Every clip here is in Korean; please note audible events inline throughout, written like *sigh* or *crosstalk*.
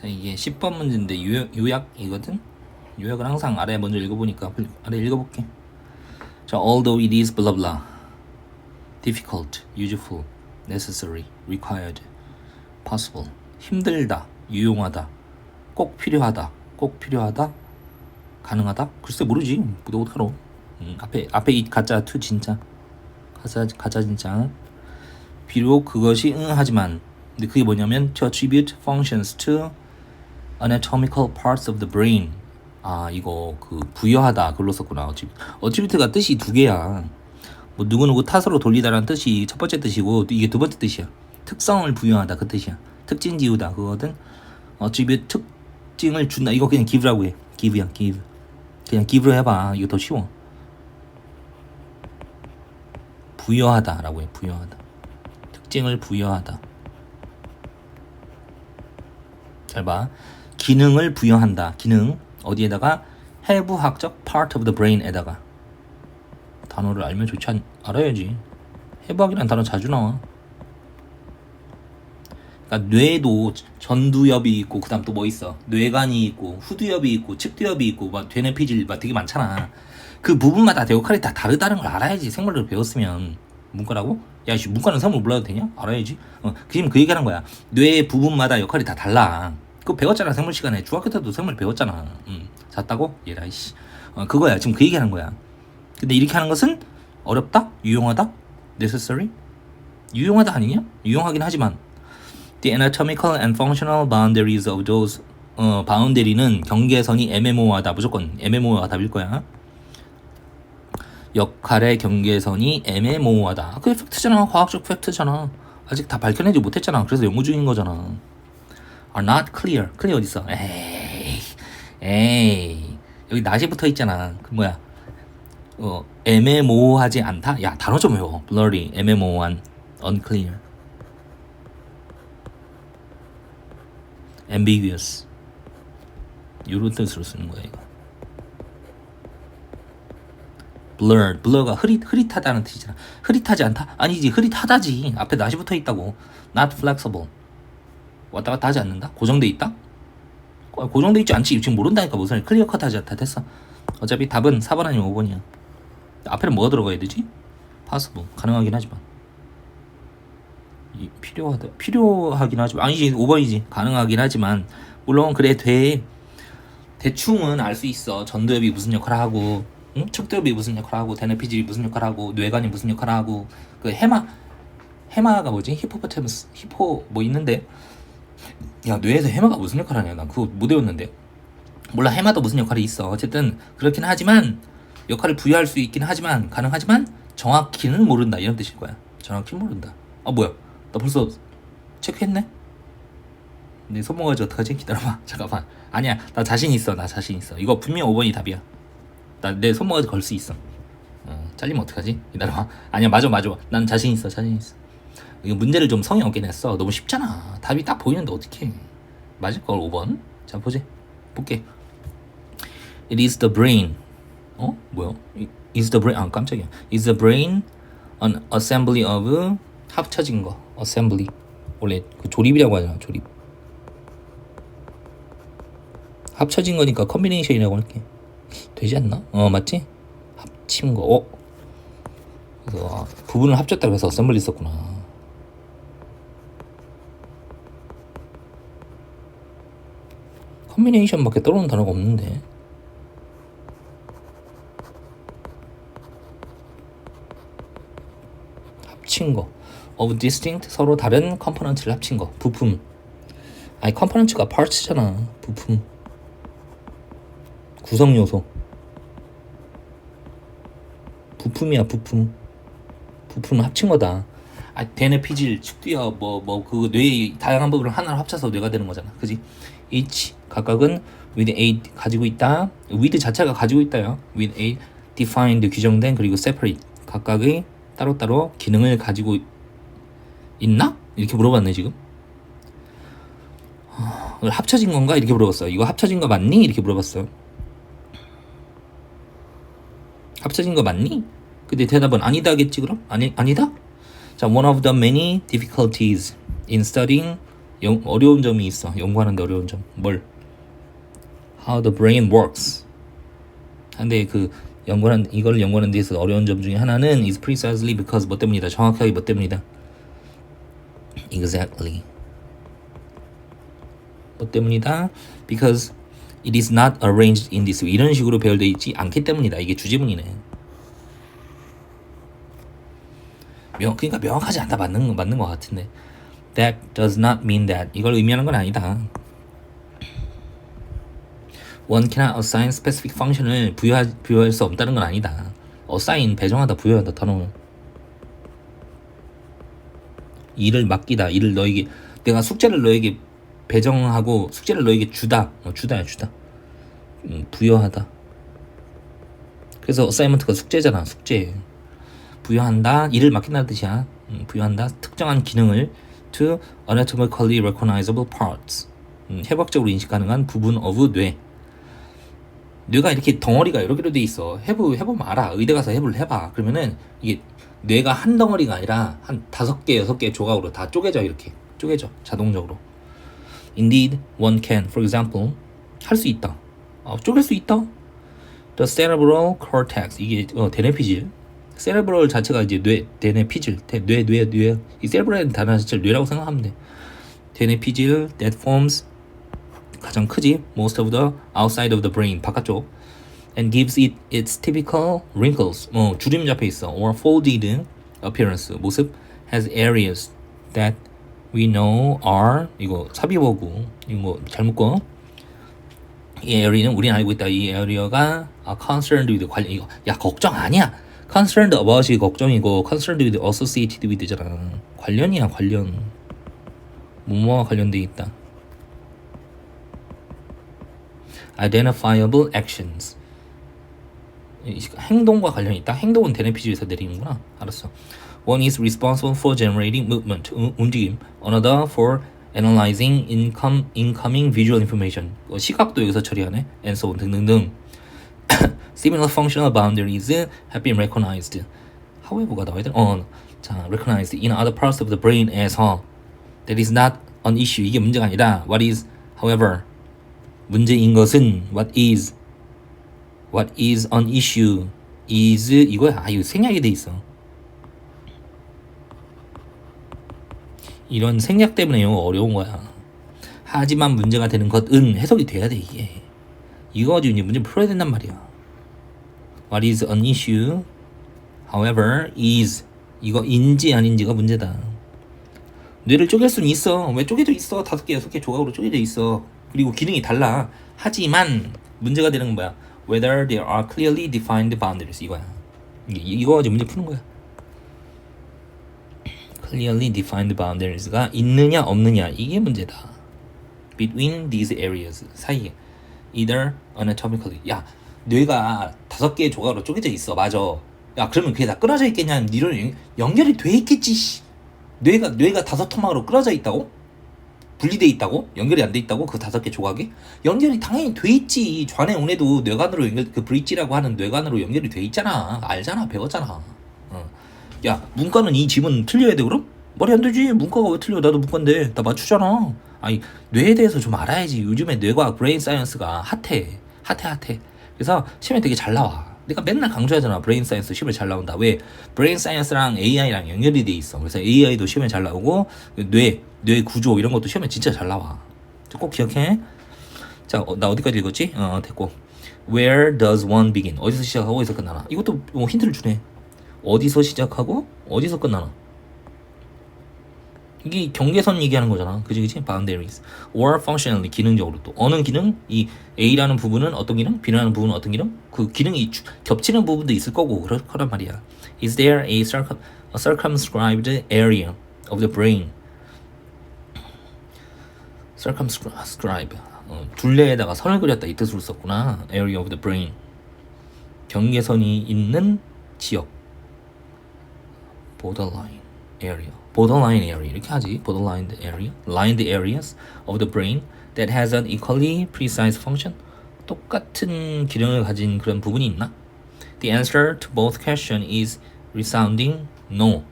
자 이게 10번 문제인데 요약, 요약 이거든? 요약을 항상 아래 먼저 읽어보니까 빨리 아래 읽어볼게. 자 although it is blah blah difficult, useful, necessary, required, possible 힘들다, 유용하다 꼭 필요하다, 꼭 필요하다 가능하다? 글쎄 모르지. 너 어떡하러 음, 앞에 앞에 이 가짜 투 진짜. 가짜 가짜 진짜. 비록 그것이 응 하지만 근데 그게 뭐냐면 to attribute functions to anatomical parts of the brain. 아 이거 그 부여하다 그걸로 썼구나. attribute가 뜻이 두 개야. 뭐 누구누구 탓으로 돌리다라는 뜻이 첫 번째 뜻이고 이게 두 번째 뜻이야. 특성을 부여하다 그 뜻이야. 특징 지우다 그거든 attribute 특징을 준다. 이거 그냥 give라고 해. give야 give. 그냥 give로 해봐. 이거 더 쉬워. 부여하다라고 해 부여하다. 특징을 부여하다. 잘 봐. 기능을 부여한다. 기능 어디에다가 해부학적 part of the brain에다가 단어를 알면 좋지 않, 알아야지. 해부학이라는 단어 자주 나와. 그러니까 뇌도 전두엽이 있고 그다음 또 뭐 있어? 뇌관이 있고 후두엽이 있고 측두엽이 있고 막 되는 피질 막 되게 많잖아. 그 부분마다 다 역할이 다 다르다는 걸 알아야지 생물을 배웠으면 문과라고? 야, 씨, 문과는 생물 몰라도 되냐? 알아야지. 어, 그 지금 그 얘기하는 거야. 뇌 부분마다 역할이 다 달라. 그거 배웠잖아 생물 시간에 중학교 때도 생물 배웠잖아. 음, 잤다고? 얘라 씨. 어, 그거야. 지금 그 얘기하는 거야. 근데 이렇게 하는 것은 어렵다? 유용하다? necessary? 유용하다 아니냐? 유용하긴 하지만 the anatomical and functional boundaries of those 어, 바운데리는 경계선이 애매모호하다. 무조건 애매모호가 답일 거야. 역할의 경계선이 애매모호하다. 그게 팩트잖아. 과학적 팩트잖아. 아직 다 밝혀내지 못했잖아. 그래서 연구 중인 거잖아. Are not clear. clear 어디 있어? 에이, 에이. 여기 낫이 붙어 있잖아. 그 뭐야? 어, 애매모호하지 않다. 야 단어 좀 외워. blurry, 애매모호한, unclear, ambiguous. 이런 뜻으로 쓰는 거야 이거. blurred, blur가 흐릿 흐릿하다는 뜻이잖아. 흐릿하지 않다? 아니지, 흐릿하다지. 앞에 낫이 붙어 있다고. not flexible. 왔다 갔다 하지 않는다? 고정돼 있다? 고- 고정돼 있지 않지. 지금 모른다니까 무슨 클리어 컷 하지 않다 됐어. 어차피 답은 4번 아니면 5번이야. 앞에는 뭐가 들어가야 되지? possible 가능하긴 하지만 이 필요하다 필요하긴 하지만 아니지 5번이지 가능하긴 하지만 물론 그래 돼 대충은 알 수 있어 전두엽이 무슨 역할을 하고 응? 척두엽이 무슨 역할을 하고 대뇌피질이 무슨 역할을 하고 뇌관이 무슨 역할을 하고 그 해마 해마가 뭐지 히포포테무스 히포 뭐 있는데 야 뇌에서 해마가 무슨 역할을 하냐? 난 그거 못 외웠는데. 몰라 해마도 무슨 역할이 있어. 어쨌든 그렇긴 하지만 역할을 부여할 수 있긴 하지만 가능하지만 정확히는 모른다. 이런 뜻일 거야. 정확히 모른다. 아 뭐야? 나 벌써 체크했네? 내 손모가지 어떡하지? 기다려봐. *laughs* 잠깐만. 아니야. 나 자신 있어. 나 자신 있어. 이거 분명 5번이 답이야. 나 내 손모가지 걸 수 있어. 어, 잘리면 어떡하지? 기다려봐. 아니야 맞아 맞아. 난 자신 있어. 자신 있어 문제를 좀 성의 없게 냈어. 너무 쉽잖아. 답이 딱 보이는데 어떡해. 맞을 걸 5번. 자 보지. 볼게. It is the brain. 어? 뭐야? Is the brain. 아 깜짝이야. Is the brain an assembly of 합쳐진 거. Assembly. 원래 그 조립이라고 하잖아 조립. 합쳐진 거니까 컨비네이션이라고 할게. 되지 않나? 어 맞지? 합친 거. 어? 그래서 아, 부분을 합쳤다고 해서 어셈블리 썼구나 컨비네이션밖에 떠오르는 단어가 없는데. 합친 거. Of distinct 서로 다른 컴포넌트를 합친 거. 부품. 아니 컴포넌트가 parts잖아. 부품. 구성 요소. 부품이야 부품. 부품을 합친 거다. 아 대뇌 피질 축두여 뭐뭐 그 뇌의 다양한 부분을 하나로 합쳐서 뇌가 되는 거잖아. 그지 each 각각은 with a 가지고 있다 with 자체가 가지고 있다요 with a defined 규정된 그리고 separate 각각의 따로따로 기능을 가지고 있나? 이렇게 물어봤네 지금 어, 합쳐진 건가? 이렇게 물어봤어 이거 합쳐진 거 맞니? 이렇게 물어봤어 합쳐진 거 맞니? 근데 대답은 아니다겠지 그럼? 아니, 아니다? 자, one of the many difficulties in studying 영, 어려운 점이 있어. 연구하는데 어려운 점. 뭘? How the brain works. 근데 그 연구하는 이걸 연구하는 데서 어려운 점 중에 하나는 is precisely because 뭐 때문이다. 정확하게 뭐 때문이다. Exactly. 뭐 때문이다? Because it is not arranged in this way. 이런 식으로 배열되어 있지 않기 때문이다. 이게 주제문이네. 명, 그러니까 명확하지 않다 맞는 맞는 것 같은데. That does not mean that. 이걸 의미하는 건 아니다. One cannot assign specific function을 부여하, 부여할 수 없다는 건 아니다. assign 배정하다 부여하다 단어는 일을 맡기다 일을 너에게 내가 숙제를 너에게 배정하고 숙제를 너에게 주다 어, 주다야 주다 음, 부여하다 그래서 assignment가 숙제잖아 숙제 부여한다 일을 맡긴다는 뜻이야 음, 부여한다 특정한 기능을 to anatomically recognizable parts. 음, 해부학적으로 인식 가능한 부분 of 뇌. 뇌가 이렇게 덩어리가 여러 개로 돼 있어. 해부 해보면 알아 의대 가서 해부를 해봐. 그러면은 이게 뇌가 한 덩어리가 아니라 한 다섯 개 여섯 개 조각으로 다 쪼개져 이렇게. 쪼개져 자동적으로. Indeed, one can, for example, 할 수 있다. 어, 쪼갤 수 있다. The cerebral cortex. 이게 어, 대뇌피질. Cerebral 자체가 이제 뇌, 대뇌 피질, 대, 뇌, 뇌, 뇌. 이 cerebral이라는 단어 자체를 뇌라고 생각하면 돼. 대뇌 피질 that forms 가장 크지. Most of the outside of the brain 바깥쪽. And gives it its typical wrinkles. 뭐 주름 잡혀 있어. Or folded appearance 모습 has areas that we know are 이거 사비버구 이거 뭐 잘못 거. 이 area는 우리는 알고 있다. 이 아, concerned with 관련 이거 야 걱정 아니야. Concerned about이 걱정이고 concerned with associated with잖아. 관련이야 관련. 뭐뭐와 관련돼 있다. identifiable actions. 이 행동과 관련이 있다. 행동은 대뇌피질에서 내리는구나. 알았어. One is responsible for generating movement, 우- 움직임. Another for analyzing income, incoming visual information. 어, 시각도 여기서 처리하네. And so on 등등등. Similar functional boundaries have been recognized. However가 나와야 돼. 어, 자, recognized in other parts of the brain에서 that is not an issue. 이게 문제가 아니라 what is, however, 문제인 것은 what is, what is an issue is 이거야. 아, 이거 생략이 돼 있어. 이런 생략 때문에 영어 어려운 거야. 하지만 문제가 되는 것은 해석이 돼야 돼 이게. 이거 가지고 이제 문제 풀어야 된단 말이야. What is an issue? However, is 이거 인지 아닌지가 문제다. 뇌를 쪼갤 수는 있어. 왜 쪼개져 있어? 다섯 개, 여섯 개 조각으로 쪼개져 있어. 그리고 기능이 달라. 하지만 문제가 되는 건 뭐야? Whether there are clearly defined boundaries 이거야. 이- 이거 가지고 문제 푸는 거야. clearly defined boundaries가 있느냐 없느냐 이게 문제다. between these areas 사이에 either anatomically 야 뇌가 다섯 개의 조각으로 쪼개져 있어. 맞아. 야 그러면 그게 다 끊어져 있겠냐 이런 연결이 돼 있겠지 씨. 뇌가 뇌가 다섯 토막으로 끊어져 있다고? 분리돼 있다고? 연결이 안 돼 있다고? 그 다섯 개 조각이? 연결이 당연히 돼 있지. 좌뇌 우뇌도 뇌관으로 연결 그 브릿지라고 하는 뇌관으로 연결이 돼 있잖아. 알잖아 배웠잖아. 어. 야 문과는 이 지문 틀려야 돼 그럼? 말이 안 되지. 문과가 왜 틀려? 나도 문과인데. 나 맞추잖아. 아니 뇌에 대해서 좀 알아야지. 요즘에 뇌과 브레인 사이언스가 핫해. 핫해 핫해 그래서 시험에 되게 잘 나와 내가 맨날 강조하잖아 브레인 사이언스 시험에 잘 나온다 왜 브레인 사이언스랑 AI랑 연결이 돼 있어 그래서 AI도 시험에 잘 나오고 뇌, 뇌 구조 이런 것도 시험에 진짜 잘 나와 꼭 기억해 자, 어, 나 어디까지 읽었지? 어, 됐고. Where does one begin? 어디서 시작하고 어디서 끝나나? 이것도 뭐 힌트를 주네. 어디서 시작하고 어디서 끝나나? 이게 경계선 얘기하는 거잖아. 그지 그지? Boundaries. Or functionally 기능적으로 또 어느 기능 이 A라는 부분은 어떤 기능, B라는 부분은 어떤 기능? 그 기능이 주- 겹치는 부분도 있을 거고 그럴 거란 말이야. Is there a circumscribed area of the brain circumscribe 어, 둘레에다가 선을 그렸다 이 뜻으로 썼구나 area of the brain 경계선이 있는 지역 borderline area borderline area 이렇게 하지 borderline area lined areas of the brain that has an equally precise function 똑같은 기능을 가진 그런 부분이 있나? The answer to both question is resounding no.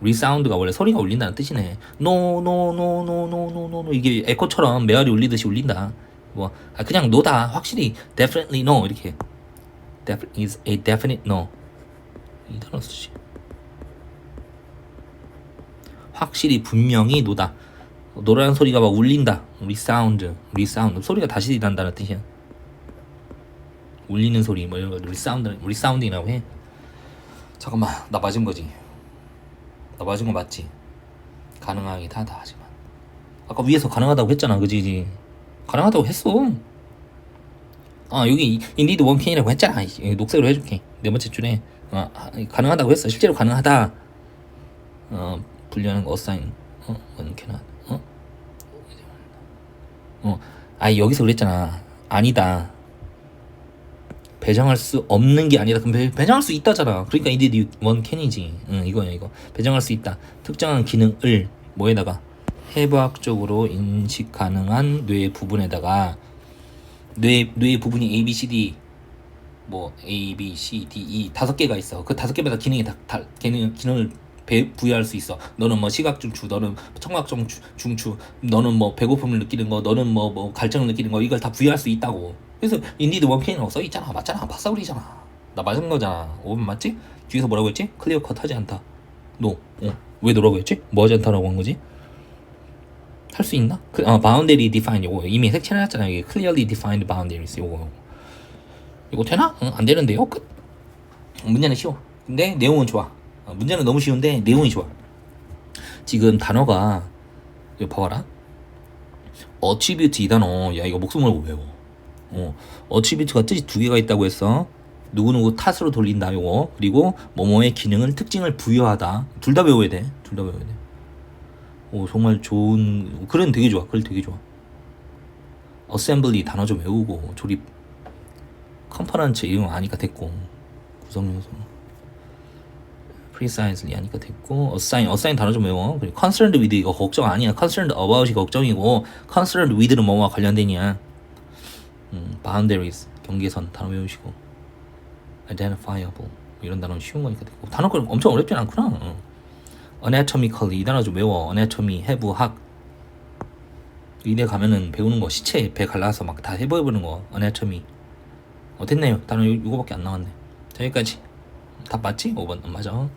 resound가 원래 소리가 울린다는 뜻이네. no no no no no no no, no. 이게 에코처럼 메아리 울리듯이 울린다. 뭐 아, 그냥 노다 확실히 definitely no 이렇게. Def is a definite no. 이 단어 쓰지. 확실히 분명히 노다. 노라는 소리가 막 울린다. 리사운드, 리사운드 소리가 다시 난다는 뜻이야. 울리는 소리 뭐 이런 거 리사운드, 리사운딩이라고 해. 잠깐만 나 맞은 거지. 나 맞은 거 맞지? 가능하긴 하다 하지만 아까 위에서 가능하다고 했잖아 그지? 가능하다고 했어. 아 여기 인디드 원캔이라고 했잖아. 이- 녹색으로 해줄게. 네 번째 줄에 아, 아, 가능하다고 했어. 실제로 가능하다. 어 분류하는 거 어사인 어 원캔 어? 어, 아 여기서 그랬잖아. 아니다. 배정할 수 없는 게 아니라 그럼 배, 배정할 수 있다잖아. 그러니까 인디드 원캔이지. 응 이거야 이거. 배정할 수 있다. 특정한 기능을 뭐에다가 해부학적으로 인식 가능한 뇌 부분에다가 뇌, 뇌 부분이 A, B, C, D 뭐 A, B, C, D, E 다섯 개가 있어. 그 다섯 개마다 기능이 다, 다 기능, 기능을 배, 부여할 수 있어. 너는 뭐 시각 중추, 너는 청각 중추, 너는 뭐 배고픔을 느끼는 거, 너는 뭐 뭐 갈증을 느끼는 거 이걸 다 부여할 수 있다고. 그래서 인디드 원케인이라고 써 있잖아. 맞잖아. 박사울이잖아. 나 맞은 거잖아. 5번 맞지? 뒤에서 뭐라고 했지? 클리어 컷 하지 않다. 노. 어. 왜 노라고 했지? 뭐 하지 않다라고 한 거지? 할 수 있나? 그, 어, boundary define 요거 이미 색칠해놨잖아 여기 clearly defined boundaries 요거 이거 되나? 응, 안 되는데요? 끝 문제는 쉬워 근데 내용은 좋아 어, 문제는 너무 쉬운데 내용이 좋아. 지금 단어가 이거 봐봐라. attribute 이 단어. 야 이거 목숨 걸고 외워. 어, attribute가 뜻이 두 개가 있다고 했어. 누구누구 탓으로 돌린다 요거. 그리고 뭐뭐의 기능을 특징을 부여하다. 둘 다 외워야 돼 둘 다 외워야 돼. 오 정말 좋은 글은 되게 좋아. 글 되게 좋아. 어셈블리 단어 좀 외우고 조립 컴퍼런트 이런 거 아니까 됐고. 구성 요소 precisely 하니까 됐고 assign assign 단어 좀 외워. 그리고 concerned with 이거 걱정 아니야. concerned about이 걱정이고 concerned with는 뭐와 관련된이야 음, boundaries 경계선 단어 외우시고 identifiable 이런 단어는 쉬운 거니까 됐고. 단어가 엄청 어렵진 않구나. 어. anatomical 이 단어 좀 외워. anatomy 해부 학 의대 가면은 배우는 거 시체 배 갈라서 막 다 해보여보는 거 anatomy. 어 됐네요. 단어 요- 요거밖에 안 나왔네. 자 여기까지. 답 맞지? 5번. 맞아